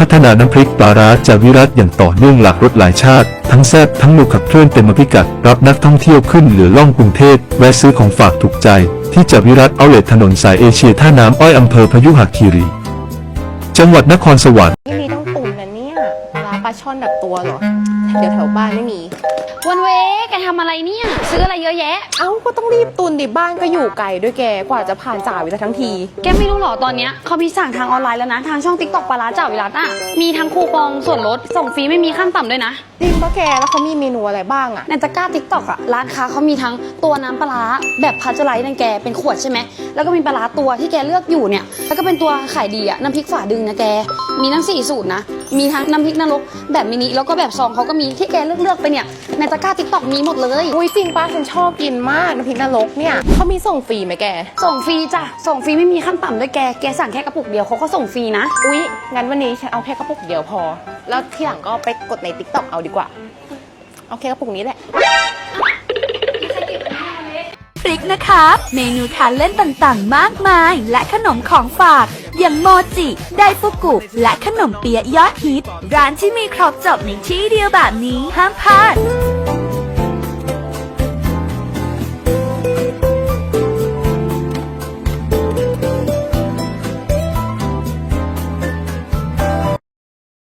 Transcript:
พัฒนาน้ำพริกปลาร้าจากวิรัตอย่างต่อเนื่องหลากรสหลายชาติ ทั้งแซ่บทั้งนุกขับเคลื่อนเต็มพิกัด รับนักท่องเที่ยวขึ้นเหลือล่องกรุงเทพแวะซื้อของฝากถูกใจ ที่จากวิรัตเอาเลทถนนสายเอเชียท่าน้ำอ้อยอำเภอพยุหคีรี จังหวัดนครสวรรค์นี่มีต้องตุ่มนะเนี่ยปลาร้าปลาช่อนแบบตัวเหรอ เดี๋ยวแถวบ้านไม่มี วันเวแกทำอะไรเนี่ย ซื้ออะไรเยอะแยะ เอ้าก็ต้องรีบตุนดิบ้านก็อยู่ไกลด้วยแกกว่าจะผ่านจ่าวิทยทั้งที แกไม่รู้หรอตอนเนี้ยเขามีสั่งทางออนไลน์แล้วนะ ทางช่องติ๊กต็อกปลาร้าจ่าวิรัตอะ มีทั้งคูปองส่วนลดส่งฟรีไม่มีขั้นต่ำด้วยนะ จริงปะแกแล้วเขามีเมนูอะไรบ้างอะในตะกร้าติ๊กต็อกอะร้านค้าเขามีทั้งตัวน้ำปลาร้าแบบพัชไลท์นั่นแกเป็นขวดใช่ไหมแล้วก็มีปลาร้าตัวที่แกเลือกอยู่เนี่ย แล้วก็เป็นตัวขายดีอะน้ำพริกฝาดึงนะแก มีทั้งสี่สูตรนะ มีทั้งน้ำพริกนรกแบบมินิแล้วก็แบบซองเขาก็มีที่แกเลือกเลือกๆไปเนี่ยในตะกร้าติ๊กต็อกมีหมดเลยอุ้ยจริงป้าฉันชอบกินมากน้ำพริกนรกเนี่ยเขามีส่งฟรีไหมแก ส่งฟรีจ้ะส่งฟรีไม่มีขั้นต่ำด้วยแกแกสั่งแค่กระปุกเดียวเขาก็ส่งฟรีนะอุ๊ยงั้นวันนี้ฉันเอาแค่กระปุกเดียวพอ แล้วที่หลังก็ไปกดในติ๊กต็อกเอาดีกว่าเอาแค่กระปุกนี้แหละพริกนะคะ เมนูทานเล่นต่างๆ มากมาย และขนมของฝาก อย่างโมจิไดฟุกุและขนมเปี๊ยะยอดฮิต ร้านที่มีครบจบในที่เดียวแบบนี้ห้ามพลาด